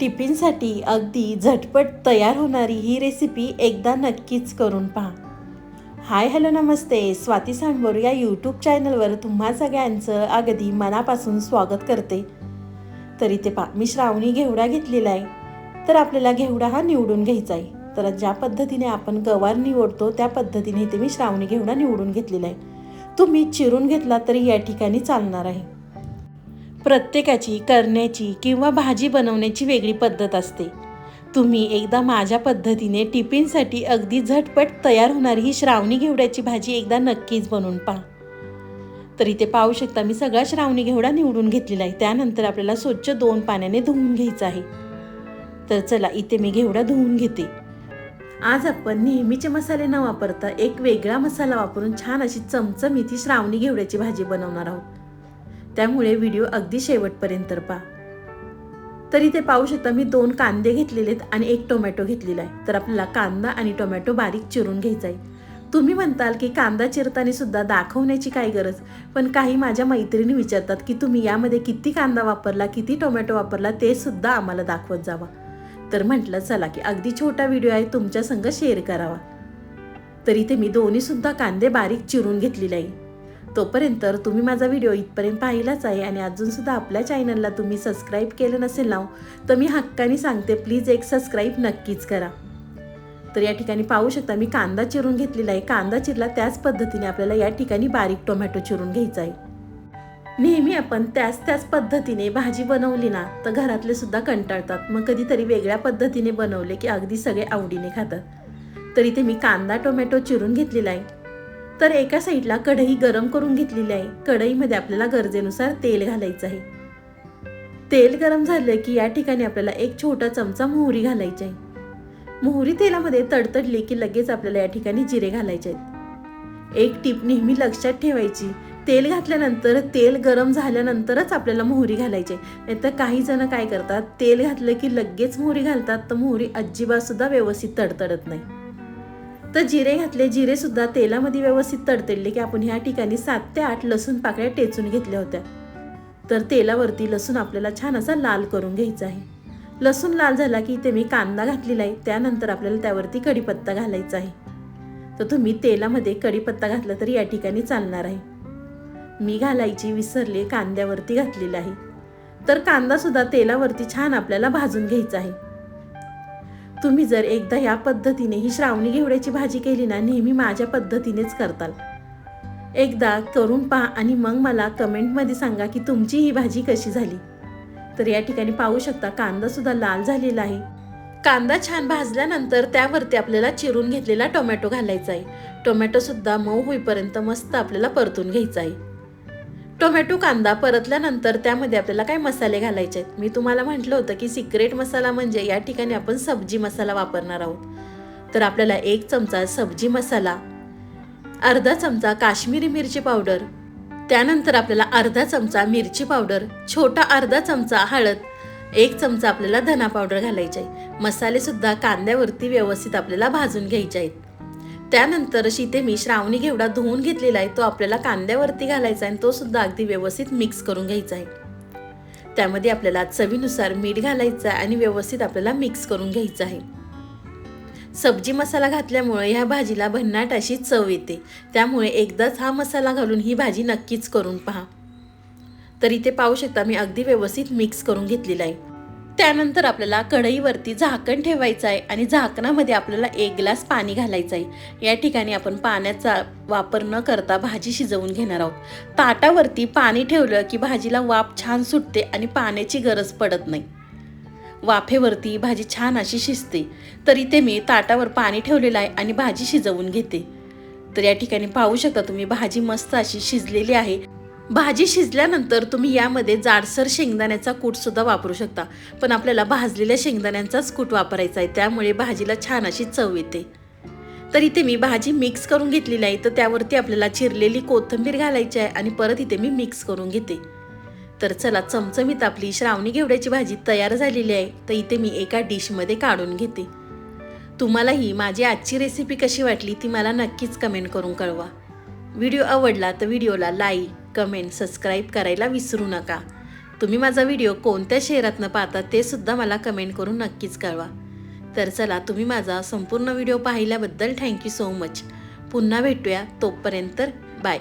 टिफिनसाठी अगदी झटपट तयार होणारी ही रेसिपी एकदा नक्कीच करून पहा. हाय हॅलो नमस्ते. स्वाती सांडबोर या यूट्यूब चॅनलवर तुम्हा सगळ्यांचं अगदी मनापासून स्वागत करते. तरी ते पा मी श्रावणी घेवडा घेतलेला आहे. तर आपल्याला घेवडा हा निवडून घ्यायचा आहे. तर ज्या पद्धतीने आपण गवार निवडतो त्या पद्धतीने इथे मी श्रावणी घेवडा निवडून घेतलेला आहे. तुम्ही चिरून घेतला तरी या ठिकाणी चालणार आहे. प्रत्येकाची करण्याची किंवा भाजी बनवण्याची वेगळी पद्धत असते. तुम्ही एकदा माझ्या पद्धतीने टिफिनसाठी अगदी झटपट तयार होणारी ही श्रावणी घेवड्याची भाजी एकदा नक्कीच बनवून पहा. तर इथे पाहू शकता मी सगळा श्रावणी घेवडा निवडून घेतलेला आहे. त्यानंतर आपल्याला स्वच्छ दोन पाण्याने धुवून घ्यायचं आहे. तर चला इथे मी घेवडा धुवून घेते. आज आपण नेहमीचे मसाले न वापरता एक वेगळा मसाला वापरून छान अशी चमचमीती श्रावणी घेवड्याची भाजी बनवणार आहोत. त्यामुळे व्हिडिओ अगदी शेवटपर्यंत पहा. तरी ते पाहू शकता मी दोन कांदे घेतलेले आहेत आणि एक टोमॅटो घेतलेला आहे. तर आपल्याला कांदा आणि टोमॅटो बारीक चिरून घ्यायचा आहे. तुम्ही म्हणताल की कांदा चिरताना सुद्धा दाखवण्याची काय गरज? पण काही माझ्या मैत्रिणी विचारतात की तुम्ही यामध्ये किती कांदा वापरला किती टोमॅटो वापरला ते सुद्धा आम्हाला दाखवत जावा. तर म्हटलं चला की अगदी छोटा व्हिडिओ आहे तुमच्या संग शेअर करावा. तर इथे मी दोन्ही सुद्धा कांदे बारीक चिरून घेतलेले आहे. तोपर्यंत तुम्ही माझा व्हिडिओ इथपर्यंत पाहिलाच आहे आणि अजूनसुद्धा आपल्या चॅनलला तुम्ही सबस्क्राईब केलं नसेल ना तर मी हक्काने सांगते प्लीज एक सबस्क्राईब नक्कीच करा. तर या ठिकाणी पाहू शकता मी कांदा चिरून घेतलेला आहे. कांदा चिरला त्याच पद्धतीने आपल्याला या ठिकाणी बारीक टोमॅटो चिरून घ्यायचा आहे. नेहमी आपण त्याच त्याच पद्धतीने भाजी बनवली ना तर घरातले सुद्धा कंटाळतात. मग कधीतरी वेगळ्या पद्धतीने बनवले की अगदी सगळे आवडीने खातात. तर इथे मी कांदा टोमॅटो चिरून घेतलेला आहे. तर एका साईडला कढई गरम करून घेतलेली आहे. कढईमध्ये आपल्याला गरजेनुसार तेल घालायचं आहे. तेल गरम झालं की या ठिकाणी आपल्याला एक छोटा चमचा मोहरी घालायची आहे. मोहरी तेलामध्ये तडतडली की लगेच आपल्याला या ठिकाणी जिरे घालायचे आहेत. एक टीप नेहमी लक्षात ठेवायची तेल घातल्यानंतर तेल गरम झाल्यानंतरच आपल्याला मोहरी घालायची नाहीतर काही जण काय करतात तेल घातलं की लगेच मोहरी घालतात तर मोहरी अजिबातसुद्धा व्यवस्थित तडतडत नाही. तर जिरे घातले जिरे सुद्धा तेलामध्ये व्यवस्थित तडतडले की आपण ह्या ठिकाणी सात ते आठ लसूण पाकळ्या टेचून घेतल्या होत्या. तर तेलावरती लसूण आपल्याला छान असा लाल करून घ्यायचा आहे. लसूण लाल झाला की इथे मी कांदा घातलेला आहे त्यानंतर आपल्याला त्यावरती कढीपत्ता घालायचा आहे. तर तुम्ही तेलामध्ये कढीपत्ता घातला तरी या ठिकाणी चालणार आहे. मी घालायची विसरले कांद्यावरती घातलेला आहे. तर कांदा सुद्धा तेलावरती छान आपल्याला भाजून घ्यायचा आहे. तुम्ही जर एकदा या पद्धतीने ही श्रावणी घेवड्याची भाजी केली ना नेहमी माझ्या पद्धतीनेच करताल. एकदा करून पहा आणि मग मला कमेंटमध्ये सांगा की तुमची ही भाजी कशी झाली. तर या ठिकाणी पाहू शकता कांदा सुद्धा लाल झालेला आहे. कांदा छान भाजल्यानंतर त्यावरती आपल्याला चिरून घेतलेला टोमॅटो घालायचा आहे. टोमॅटो सुद्धा मऊ होईपर्यंत मस्त आपल्याला परतून घ्यायचा आहे. टोमॅटो कांदा परतल्यानंतर त्यामध्ये आपल्याला काय मसाले घालायचे आहेत? मी तुम्हाला म्हटलं होतं की सिक्रेट मसाला म्हणजे या ठिकाणी आपण सब्जी मसाला वापरणार आहोत. तर आपल्याला एक चमचा सब्जी मसाला अर्धा चमचा काश्मीरी मिरची पावडर त्यानंतर आपल्याला अर्धा चमचा मिरची पावडर छोटा अर्धा चमचा हळद एक चमचा आपल्याला धना पावडर घालायचा आहे. मसालेसुद्धा कांद्यावरती व्यवस्थित आपल्याला भाजून घ्यायचे आहेत. त्यानंतर इथे मी श्रावणी घेवडा धुवून घेतलेला आहे तो आपल्याला कांद्यावरती घालायचा आहे आणि तो सुद्धा अगदी व्यवस्थित मिक्स करून घ्यायचा आहे. त्यामध्ये आपल्याला चवीनुसार मीठ घालायचं आहे आणि व्यवस्थित आपल्याला मिक्स करून घ्यायचं आहे. सब्जी मसाला घातल्यामुळे ह्या भाजीला भन्नाट अशी चव येते. त्यामुळे एकदाच हा मसाला घालून ही भाजी नक्कीच करून पहा. तर इथे पाहू शकता मी अगदी व्यवस्थित मिक्स करून घेतलेला आहे. त्यानंतर आपल्याला कढईवरती झाकण ठेवायचं आहे आणि झाकणामध्ये आपल्याला एक ग्लास पाणी घालायचं आहे. या ठिकाणी आपण पाण्याचा वापर न करता भाजी शिजवून घेणार आहोत. ताटावरती पाणी ठेवलं की भाजीला वाफ छान सुटते आणि पाण्याची गरज पडत नाही. वाफेवरती भाजी छान अशी शिजते तर इथे मी ताटावर पाणी ठेवलेलं आहे आणि भाजी शिजवून घेते. तर या ठिकाणी पाहू शकता तुम्ही भाजी मस्त अशी शिजलेली आहे. भाजी शिजल्यानंतर तुम्ही यामध्ये जाडसर शेंगदाण्याचा कूटसुद्धा वापरू शकता. पण आपल्याला भाजलेल्या शेंगदाण्यांचाच कूट वापरायचा आहे. त्यामुळे भाजीला छान अशी चव येते. तर इथे मी भाजी मिक्स करून घेतलेली आहे. तर त्यावरती आपल्याला चिरलेली कोथिंबीर घालायची आहे आणि परत इथे मी मिक्स करून घेते. तर चला चमचमीत आपली श्रावणी घेवड्याची भाजी तयार झालेली आहे. तर इथे मी एका डिशमध्ये काढून घेते. तुम्हाला ही माझी आजची रेसिपी कशी वाटली ती मला नक्कीच कमेंट करून कळवा. व्हिडिओ आवडला तर व्हिडिओला लाईक कमेंट सबस्क्राईब करायला विसरू नका. तुम्ही माझा व्हिडिओ कोणत्या शहरातनं पाहता ते सुद्धा मला कमेंट करून नक्कीच कळवा. तर चला तुम्ही माझा संपूर्ण व्हिडिओ पाहिल्याबद्दल थँक्यू सो मच पुन्हा भेटूया तोपर्यंत बाय